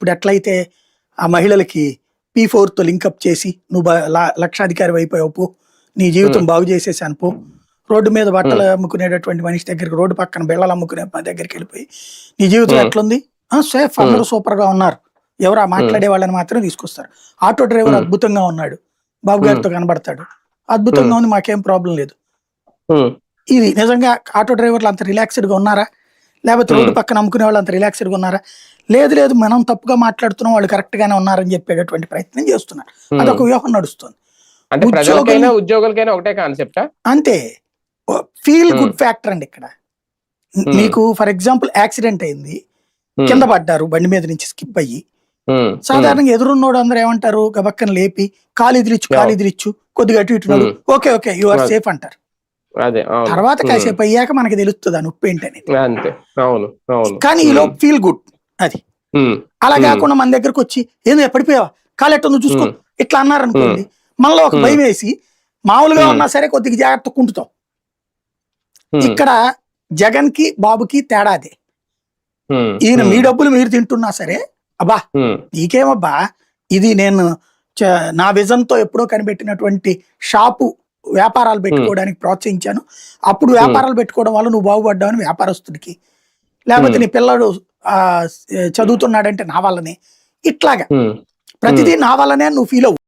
ఇప్పుడు ఎట్లయితే ఆ మహిళలకి పీ తో లింకప్ చేసి నువ్వు లక్షాధికారి అయిపోయావు పో నీ జీవితం బాగు చేసేసాను పో. రోడ్డు మీద బట్టలు అమ్ముకునేటటువంటి మనిషి దగ్గరికి రోడ్డు పక్కన బిళ్ళలు అమ్ముకునే మా దగ్గరికి వెళ్ళిపోయి నీ జీవితం. ఎట్లుంది? సేఫ్ అందరూ సూపర్గా ఉన్నారు. ఎవరు ఆ మాట్లాడే వాళ్ళని మాత్రం తీసుకొస్తారు. Auto driver. అద్భుతంగా ఉన్నాడు. బాబు గారితో కనబడతాడు. అద్భుతంగా ఉంది మాకేం ప్రాబ్లం లేదు. ఇది నిజంగా ఆటో డ్రైవర్లు అంత రిలాక్స్డ్గా ఉన్నారా? లేకపోతే రోడ్డు పక్కన అమ్ముకునే వాళ్ళు అంత రిలాక్స్డ్గా ఉన్నారా? లేదు లేదు మనం తప్పుగా మాట్లాడుతున్నాం వాళ్ళు కరెక్ట్ గానే ఉన్నారని చెప్పేటటువంటి ప్రయత్నం చేస్తున్నారు. అదొక వ్యూహం నడుస్తుంది. ఉద్యోగులకైనా ఒకటే కాన్సెప్టా అంతే. ఫీల్. గుడ్ ఫ్యాక్టర్ అండి ఇక్కడ. మీకు ఫర్ ఎగ్జాంపుల్ యాక్సిడెంట్ అయింది కింద పడ్డారు బండి మీద నుంచి స్కిప్ అయ్యి. సాధారణంగా ఎదురున్నోడు అందరూ ఏమంటారు? గబక్కన లేపి కాలు ఎదిరిచ్చు కాలు. ఎదిరిచ్చు కొద్దిగా అటు ఇటు. Okay okay you. Are. Safe అంటారు. అదే తర్వాత కాసేపు అయ్యాక మనకి తెలుస్తుంది ఆ నొప్పి ఏంటనేది అంతే అవును అవును. కానీ ఈలో ఫీల్ గుడ్ అది. అలా. కాకుండా మన దగ్గరకు వచ్చి ఏంది పడిపోయావా? కాలు ఎట్టుందో చూసుకో. ఇట్లా అన్నారనుకోండి మనలో ఒక. భయం వేసి మామూలుగా. ఉన్నా సరే కొద్దిగా జాగ్రత్త కుంటుతాం. ఇక్కడ జగన్కి బాబుకి తేడా అదే. ఈయన మీ డబ్బులు మీరు తింటున్నా సరే అబ్బా నీకేమబ్బా ఇది నేను నా విజన్తో ఎప్పుడో కనిపెట్టినటువంటి షాపు వ్యాపారాలు పెట్టుకోవడానికి ప్రోత్సహించాను. అప్పుడు వ్యాపారాలు పెట్టుకోవడం వల్ల నువ్వు బాగుపడ్డావని వ్యాపారస్తుడికి. లేకపోతే. నీ పిల్లడు ఆ, చదువుతున్నాడంటే నా వల్లనే. ఇట్లాగా. ప్రతిదీ నా వల్లనే నువ్వు ఫీల్ అవ్వు